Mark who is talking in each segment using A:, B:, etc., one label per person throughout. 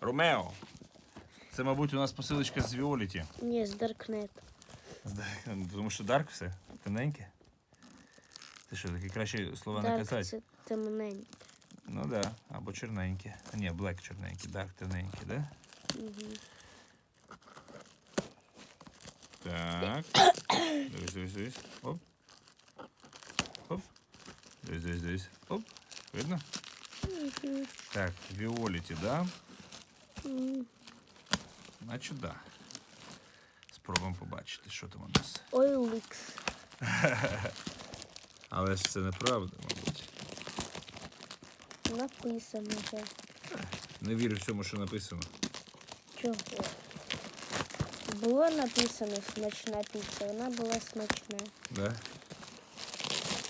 A: Ромео. Це, мабуть, у нас посилочка з Віоліті.
B: Ні, з Даркнет.
A: Тому що Дарк все, темненьке. Ти що, такі кращі слова не
B: Дарк
A: казати?
B: це темненьке.
A: Ну так, да. або чорненьке. А, ні, блек чорненький, дарк темненький, да?
B: Угу.
A: Так. Дивись, дивись, дивись. Оп. Оп. Дивись, дивись, дивись. Оп. Видно? Так, Віоліті, да? Значить, да. Спробуємо побачити, що там у нас.
B: Ой, Ойликс.
A: Але ж це неправда, мабуть.
B: Написано вже.
A: Не вірю всьому, що написано.
B: Чого? Було написано смачна піца, вона була смачна.
A: Да?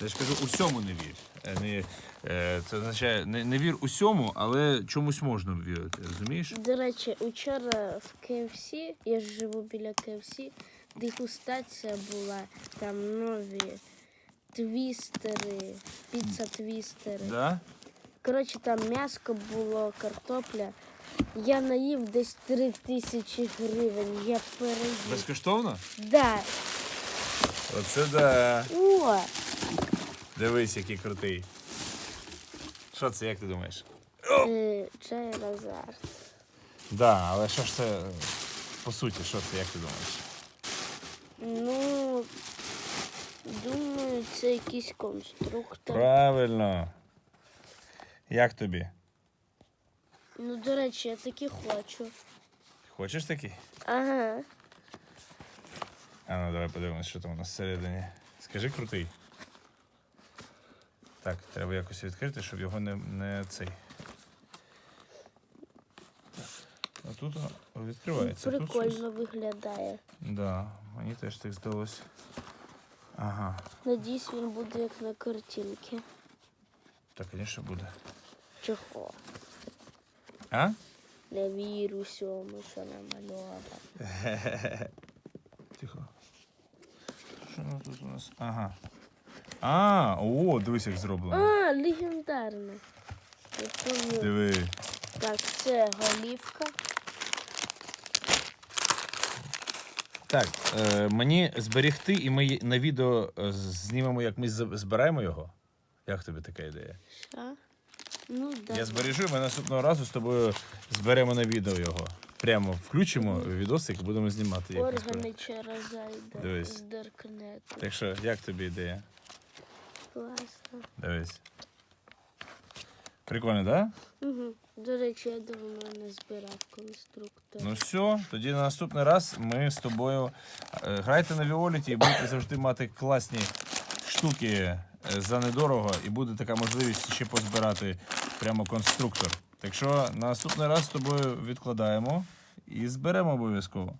A: Я ж кажу, усьому не вір. Е, Не, е, це означає, не, не вір усьому, але чомусь можна вірити, розумієш?
B: До речі, учора в KFC, я ж живу біля KFC, дегустація була, там нові твістери, піца твістери.
A: Да?
B: Коротше, там м'яско було, картопля. Я наїв десь три тисячі гривень. Я переїв.
A: Безкоштовно?
B: Да.
A: Оце да.
B: О,
A: Дивись, який крутий. Що це, як ти думаєш?
B: е, чай Розар.
A: Да, але що ж це е, по суті, що це, як ти думаєш?
B: Ну, думаю, це якийсь конструктор.
A: Правильно. Як тобі?
B: Ну, до речі, я таки хочу.
A: Хочеш такий?
B: Ага.
A: А ну давай подивимось, що там у нас всередині. Скажи крутий. Так, треба якось відкрити, щоб його не, не цей. А тут відкривається. Тут щось.
B: Прикольно виглядає.
A: Да, мені теж так здалося. Ага,
B: Надіюсь, він буде як на картинці.
A: так, звісно, буде.
B: Чого?
A: А?
B: Не вірю всьому, що намальовано.
A: Що воно тут у нас? Ага. А, о, дивись, як зроблено.
B: А, легендарно. Я помню.
A: Диви.
B: Так, це голівка.
A: Так, е, мені зберегти, і ми на відео е, знімемо, як ми з- збираємо його. Як тобі така ідея?
B: Що? Ну, да.
A: Я збережу, і ми наступного разу з тобою зберемо на відео його. Прямо включимо відосик будемо знімати. Як
B: Органи через зайде
A: Дивись.
B: з Даркнету.
A: Так що, як тобі ідея?
B: Класно.
A: Дивись. Прикольно, так? Да?
B: Угу. До речі, я давно не збирав конструктор.
A: Ну все, тоді на наступний раз ми з тобою е, грайте на Віоліті і будете завжди мати класні штуки е, за недорого, і буде така можливість ще позбирати прямо конструктор. Так що наступний раз з тобою відкладаємо і зберемо обов'язково.